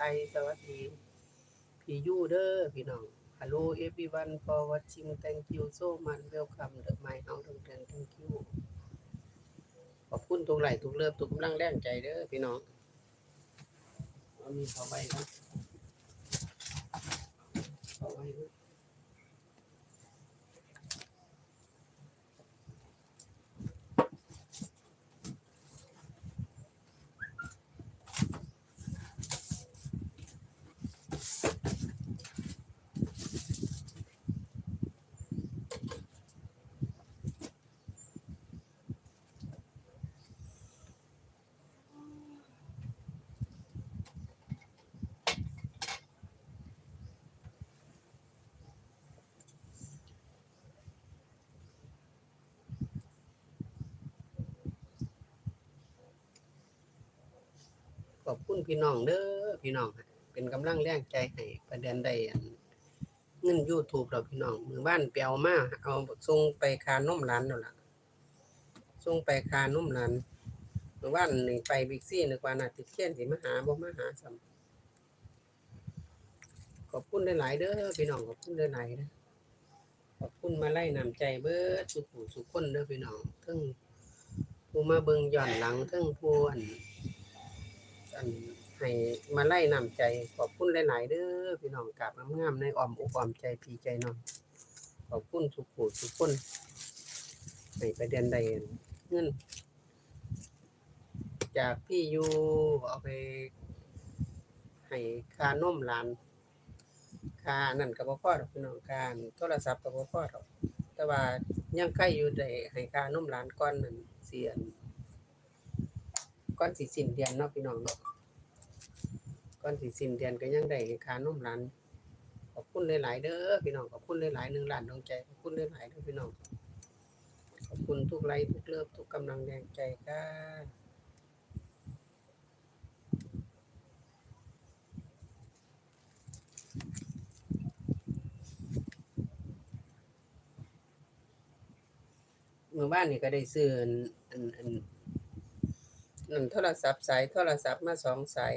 AI สวัสดีพี่ยูเด้อพี่น้อง Hello everyone for watching thank you so much welcome the my house ทุกท่าน thank you ขอบคุณทุกไลค์ทุกเลิฟทุกกำลังแรงใจเด้อพี่น้องเอามีเข้าไปครับเข้าไปครั อบคุณพี่น้องเด้อพี่น้องเป็นกำลังแรงใจให้ประเด็นได้อันเงิน YouTube เราพี่น้องมือบ้านเปียวมาเอาส่งไปคานมร้านนั่นล่ะส่งไปคานมร้านมือบ้านหนี่งไปบิ๊กซี่นึกว่าน่าติดเขียนสิมาหาบ่มาหาซ้ำขอบคุณหลาย ๆ เด้อพี่น้องขอบคุณหลายๆเด้อขอบคุณมาไล่นำใจเบิดสุขผู้สุขคนเด้อพี่น้องทั้งผู้มาเบิ่งย้อนหลังทั้งผู้อัน อันให้มาไล่นำใจขอบคุณหลายๆเด้อพี่น้องกราบงามๆในอ้อมอกอ้อมใจพี่ใจน้องขอบคุณทุกผู้ทุกคนให้ประเด็นใดเงินจากพี่อยู่เอาไปให้ค่านมหลานค่านั่นก็บ่พอดอกพี่น้องค่าโทรศัพท์ก็บ่พอดอกแต่ว่ายังใกล้อยู่ได้ให้ค่านมหลานก่อนนั่นเสียน ก่อนสิสิ้นเดือนเนาะพี่น้องเนาะก่อนสิสิ้นเดือนก็ยังได้ค่านมร้านขอบคุณหลายๆเด้อพี่น้องขอบคุณหลายๆหนึ่งล้านดวงใจขอบคุณหลายๆเด้อพี่น้องขอบคุณทุกไลค์ทุกเลิฟทุกกำลังแรงใจค่ะเมื่อวานนี่ก็ได้ซื้ออันอันอัน นั่นโทรศัพท์สายโทรศัพท์มาสองสาย